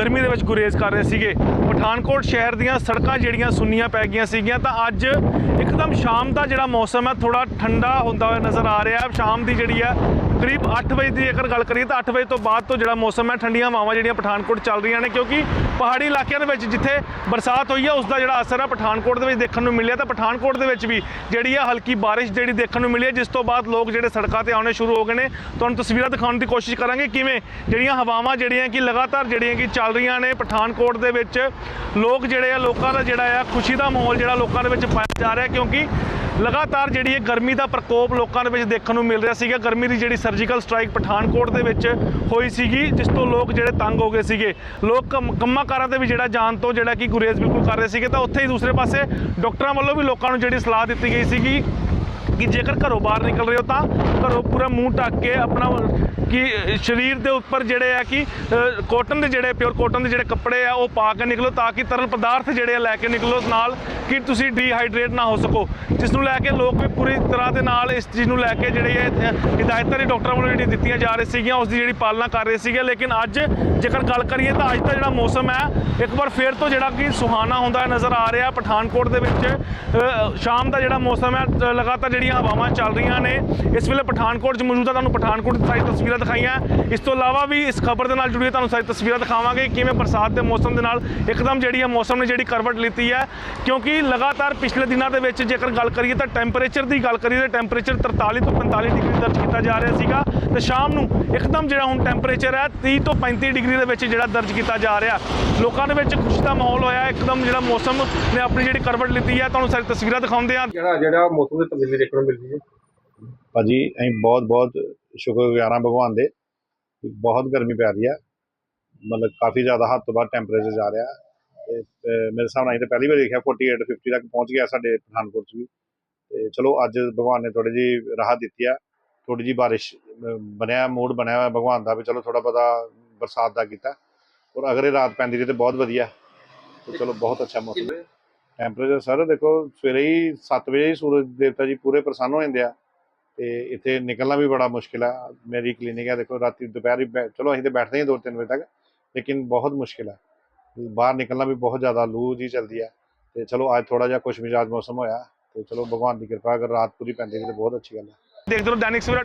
ਗਰਮੀ ਦੇ ਵਿੱਚ ਗੁਰੇਜ਼ ਕਰ ਰਹੇ ਸੀਗੇ। ਪਠਾਨਕੋਟ ਸ਼ਹਿਰ ਦੀਆਂ ਸੜਕਾਂ ਜਿਹੜੀਆਂ ਸੁੰਨੀਆਂ ਪੈ ਗਈਆਂ ਸੀਗੀਆਂ, ਤਾਂ ਅੱਜ ਇੱਕਦਮ ਸ਼ਾਮ ਦਾ ਜਿਹੜਾ ਮੌਸਮ ਹੈ ਥੋੜਾ ਠੰਡਾ ਹੁੰਦਾ ਹੋਇਆ ਨਜ਼ਰ ਆ ਰਿਹਾ ਹੈ। ਸ਼ਾਮ ਦੀ ਜਿਹੜੀ ਹੈ ਕਰੀਬ 8 ਵਜੇ ਦੀ ਜੇਕਰ ਗੱਲ ਕਰੀਏ ਤਾਂ 8 ਵਜੇ ਤੋਂ ਬਾਅਦ ਤੋਂ ਜਿਹੜਾ ਮੌਸਮ ਹੈ, ਠੰਡੀਆਂ ਹਵਾਵਾਂ ਜਿਹੜੀਆਂ ਪਠਾਨਕੋਟ ਚੱਲ ਰਹੀਆਂ ਨੇ, ਕਿਉਂਕਿ ਪਹਾੜੀ ਇਲਾਕਿਆਂ ਦੇ ਵਿੱਚ ਜਿੱਥੇ ਬਰਸਾਤ ਹੋਈ ਹੈ ਉਸ ਦਾ ਜਿਹੜਾ ਅਸਰ ਹੈ ਪਠਾਨਕੋਟ ਦੇ ਵਿੱਚ ਦੇਖਣ ਨੂੰ ਮਿਲਿਆ। ਤਾਂ ਪਠਾਨਕੋਟ ਦੇ ਵਿੱਚ ਵੀ ਜਿਹੜੀ ਆ ਹਲਕੀ ਬਾਰਿਸ਼ ਜਿਹੜੀ ਦੇਖਣ ਨੂੰ ਮਿਲੀ ਹੈ, ਜਿਸ ਤੋਂ ਬਾਅਦ ਲੋਕ ਜਿਹੜੇ ਸੜਕਾਂ ਤੇ ਆਉਣੇ ਸ਼ੁਰੂ ਹੋ ਗਏ ਨੇ। ਤੁਹਾਨੂੰ ਤਸਵੀਰਾਂ ਦਿਖਾਉਣ ਦੀ ਕੋਸ਼ਿਸ਼ ਕਰਾਂਗੇ ਕਿਵੇਂ ਜਿਹੜੀਆਂ ਹਵਾਵਾਂ ਜਿਹੜੀਆਂ ਕਿ ਲਗਾਤਾਰ ਜਿਹੜੀਆਂ ਕਿ ਚੱਲ ਰਹੀਆਂ ਨੇ ਪਠਾਨਕੋਟ ਦੇ ਵਿੱਚ। ਲੋਕ ਜਿਹੜੇ ਆ, ਲੋਕਾਂ ਦਾ ਜਿਹੜਾ ਆ ਖੁਸ਼ੀ ਦਾ ਮਾਹੌਲ ਜਿਹੜਾ ਲੋਕਾਂ ਦੇ ਵਿੱਚ ਪਾਇਆ ਜਾ ਰਿਹਾ, ਕਿਉਂਕਿ ਲਗਾਤਾਰ ਜਿਹੜੀ ਇਹ ਗਰਮੀ ਦਾ ਪ੍ਰਕੋਪ ਲੋਕਾਂ ਦੇ ਵਿੱਚ ਦੇਖਣ ਨੂੰ ਮਿਲ ਰਿਹਾ ਸੀਗਾ। ਗਰਮੀ ਦੀ ਜਿਹੜੀ ਸਰਜੀਕਲ ਸਟ੍ਰਾਈਕ ਪਠਾਨਕੋਟ ਦੇ ਵਿੱਚ ਹੋਈ ਸੀਗੀ, ਜਿਸ ਤੋਂ ਲੋਕ ਜਿਹੜੇ ਤੰਗ ਹੋ ਗਏ ਸੀਗੇ। ਲੋਕ ਕੰਮ- ਕੰਮਾਂ ਕਾਰਾਂ ਤੇ ਵੀ ਜਿਹੜਾ ਜਾਣ ਤੋਂ ਜਿਹੜਾ ਕਿ ਗੁਰੇਜ਼ ਬਿਲਕੁਲ ਕਰ ਰਹੇ ਸੀਗੇ, ਤਾਂ ਉੱਥੇ ਹੀ ਦੂਸਰੇ ਪਾਸੇ ਡਾਕਟਰਾਂ ਵੱਲੋਂ ਵੀ ਲੋਕਾਂ ਨੂੰ ਜਿਹੜੀ ਸਲਾਹ ਦਿੱਤੀ ਗਈ ਸੀਗੀ ਕਿ ਜੇਕਰ ਘਰੋਂ ਬਾਹਰ ਨਿਕਲ ਰਹੇ ਹੋ ਤਾਂ ਘਰੋਂ ਪੂਰਾ ਮੂੰਹ ਢੱਕ ਕੇ ਆਪਣਾ ਕਿ ਸਰੀਰ ਦੇ ਉੱਪਰ ਜਿਹੜੇ ਆ ਕਿ ਕੋਟਨ ਦੇ ਜਿਹੜੇ ਪਿਓਰ ਕੋਟਨ ਦੇ ਜਿਹੜੇ ਕੱਪੜੇ ਆ, ਉਹ ਪਾ ਕੇ ਨਿਕਲੋ ਤਾਂ ਕਿ ਤਰਲ ਪਦਾਰਥ ਜਿਹੜੇ ਆ ਲੈ ਕੇ ਨਿਕਲੋ ਨਾਲ ਕਿ ਤੁਸੀਂ ਡੀਹਾਈਡਰੇਟ ਨਾ ਹੋ ਸਕੋ। ਜਿਸ ਨੂੰ ਲੈ ਕੇ ਲੋਕ ਵੀ ਪੂਰੀ ਤਰ੍ਹਾਂ ਦੇ ਨਾਲ ਇਸ ਚੀਜ਼ ਨੂੰ ਲੈ ਕੇ ਜਿਹੜੇ ਇਹ ਹਦਾਇਤਾਂ ਦੀ ਡਾਕਟਰਾਂ ਵੱਲੋਂ ਜਿਹੜੀ ਦਿੱਤੀਆਂ ਜਾ ਰਹੀ ਸੀਗੀਆਂ, ਉਸ ਦੀ ਜਿਹੜੀ ਪਾਲਣਾ ਕਰ ਰਹੇ ਸੀਗੇ। ਲੇਕਿਨ ਅੱਜ ਜੇਕਰ ਗੱਲ ਕਰੀਏ ਤਾਂ ਅੱਜ ਦਾ ਜਿਹੜਾ ਮੌਸਮ ਹੈ, ਇੱਕ ਵਾਰ ਫੇਰ ਤੋਂ ਜਿਹੜਾ ਕਿ ਸੁਹਾਣਾ ਹੁੰਦਾ ਨਜ਼ਰ ਆ ਰਿਹਾ ਪਠਾਨਕੋਟ ਦੇ ਵਿੱਚ। ਸ਼ਾਮ ਦਾ ਜਿਹੜਾ ਮੌਸਮ ਹੈ ਲਗਾਤਾਰ ਜਿਹੜੀਆਂ ਹਵਾਵਾਂ ਚੱਲ ਰਹੀਆਂ ਨੇ, ਇਸ ਵੇਲੇ ਪਠਾਨਕੋਟ 'ਚ ਮੌਜੂਦਾ ਤੁਹਾਨੂੰ ਪਠਾਨਕੋਟ ਦੀ ਸਾਰੀ ਤਸਵੀਰਾਂ ਦਿਖਾਈਆਂ। ਇਸ ਤੋਂ ਇਲਾਵਾ ਵੀ ਇਸ ਖਬਰ ਦੇ ਨਾਲ ਜੁੜੀ ਹੋਈ ਤੁਹਾਨੂੰ ਸਾਰੀ ਤਸਵੀਰਾਂ ਦਿਖਾਵਾਂਗੇ ਕਿਵੇਂ ਬਰਸਾਤ ਦੇ ਮੌਸਮ ਦੇ ਨਾਲ ਇੱਕਦਮ ਜਿਹੜੀ ਹੈ ਮੌਸਮ ਨੇ ਜਿਹੜੀ ਕਰਵਟ ਲਿੱਤੀ ਹੈ। ਕਿਉਂਕਿ ਲਗਾਤਾਰ ਪਿਛਲੇ ਦਿਨਾਂ ਦੇ ਵਿੱਚ ਜੇਕਰ ਗੱਲ ਕਰੀਏ ਤਾਂ ਟੈਂਪਰੇਚਰ ਦੀ ਗੱਲ ਕਰੀਏ ਤਾਂ ਟੈਂਪਰੇਚਰ 43 ਤੋਂ 45 ਡਿਗਰੀ ਦਰਜ ਕੀਤਾ ਜਾ ਰਿਹਾ ਸੀਗਾ ਤੇ ਸ਼ਾਮ ਨੂੰ ਇੱਕਦਮ ਜਿਹੜਾ ਹੁਣ ਟੈਂਪਰੇਚਰ ਹੈ 30 ਤੋਂ 35 ਡਿਗਰੀ ਦੇ ਵਿੱਚ ਜਿਹੜਾ ਦਰਜ ਕੀਤਾ ਜਾ ਰਿਹਾ। ਲੋਕਾਂ ਦੇ ਵਿੱਚ ਖੁਸ਼ੀ ਦਾ ਮਾਹੌਲ ਹੋਇਆ ਇੱਕਦਮ ਜਿਹੜਾ ਮੌਸਮ ਨੇ ਆਪਣੀ ਜਿਹੜੀ ਕਰਵਟ ਲਿੱਤੀ ਹੈ ਤੁਹਾਨੂੰ ਸਾਰੀ ਤਸਵੀਰਾਂ ਦਿਖਾਉਂਦੇ ਹਾਂ। ਜਿਹੜਾ ਜਿਹੜਾ ਮੌਸਮ ਦੀ ਤਬਦੀਲੀ ਦੇਖਣ ਨੂੰ ਮਿਲਦੀ ਹੈ। ਭਾਜੀ ਅਸੀਂ ਬਹੁਤ ਬਹੁਤ ਸ਼ੁਕਰਗੁਜ਼ਾਰ ਹਾਂ ਭਗਵਾਨ ਦੇ। ਬਹੁਤ ਗਰਮੀ ਪੈ ਰਹੀ ਹੈ ਮਤਲਬ ਕਾਫੀ ਜ਼ਿਆਦਾ ਹੱਦ ਤੋਂ ਬਾਅਦ ਟੈਂਪਰੇਚਰ ਜਾ ਰਿਹਾ। ਤੇ ਮੇਰੇ ਹਿਸਾਬ ਨਾਲ ਤਾਂ ਪਹਿਲੀ ਵਾਰ ਦੇਖਿਆ 48 50 ਤੱਕ ਪਹੁੰਚ ਗਿਆ ਸਾਡੇ ਪਠਾਨਕੋਟ 'ਚ ਵੀ। ਤੇ ਚਲੋ, ਅੱਜ ਭਗਵਾਨ ਨੇ ਥੋੜੀ ਜੀ ਰਾਹਤ ਦਿੱਤੀ ਆ। ਥੋੜੀ ਜੀ ਬਾਰਿਸ਼ ਬਣਿਆ, ਮੂਡ ਬਣਿਆ ਹੋਇਆ ਭਗਵਾਨ ਦਾ ਵੀ ਚਲੋ ਥੋੜਾ ਪਤਾ ਬਰਸਾਤ ਦਾ ਕੀਤਾ। ਔਰ ਅਗਰ ਇਹ ਰਾਤ ਪੈਂਦੀ ਰਹੀ ਤੇ ਬਹੁਤ ਵਧੀਆ। ਤੇ ਚਲੋ, ਬਹੁਤ ਅੱਛਾ ਮੌਸਮ ਹੈ। ਟੈਂਪਰੇਚਰ ਸਰ ਦੇਖੋ ਸਵੇਰੇ ਹੀ 7 ਵਜੇ ਹੀ ਸੂਰਜ ਦੇਵਤਾ ਜੀ ਪੂਰੇ ਪ੍ਰਸੰਨ ਹੋ ਜਾਂਦੇ ਆ। ਤੇ ਇੱਥੇ ਨਿਕਲਣਾ ਵੀ ਬੜਾ ਮੁਸ਼ਕਿਲ ਆ। ਮੇਰੀ ਕਲੀਨਿਕ ਹੈ ਦੇਖੋ, ਰਾਤੀ ਦੁਪਹਿਰ ਹੀ ਚਲੋ, ਅਸੀਂ ਤੇ ਬੈਠਦੇ ਹਾਂ 2-3 ਵਜੇ ਤੱਕ, ਲੇਕਿਨ ਬਹੁਤ ਮੁਸ਼ਕਿਲ ਹੈ ਬਾਹਰ ਨਿਕਲਣਾ ਵੀ ਬਹੁਤ ਜ਼ਿਆਦਾ ਲੂ ਜੀ ਚੱਲਦੀ ਹੈ ਤੇ ਚਲੋ, ਅੱਜ ਥੋੜਾ ਜਿਹਾ ਖੁਸ਼ ਮਿਜਾਜ ਮੌਸਮ ਹੋਇਆ, ਤੇ ਚਲੋ, ਭਗਵਾਨ ਦੀ ਕਿਰਪਾ, ਅਗਰ ਰਾਤ ਪੂਰੀ ਪੈਂਦੀ ਤੇ ਬਹੁਤ ਅੱਛੀ ਗੱਲ ਹੈ ਦੇਖਦੇ ਰਹੋ, ਦੈਨਿਕ ਸਵੇਰਾ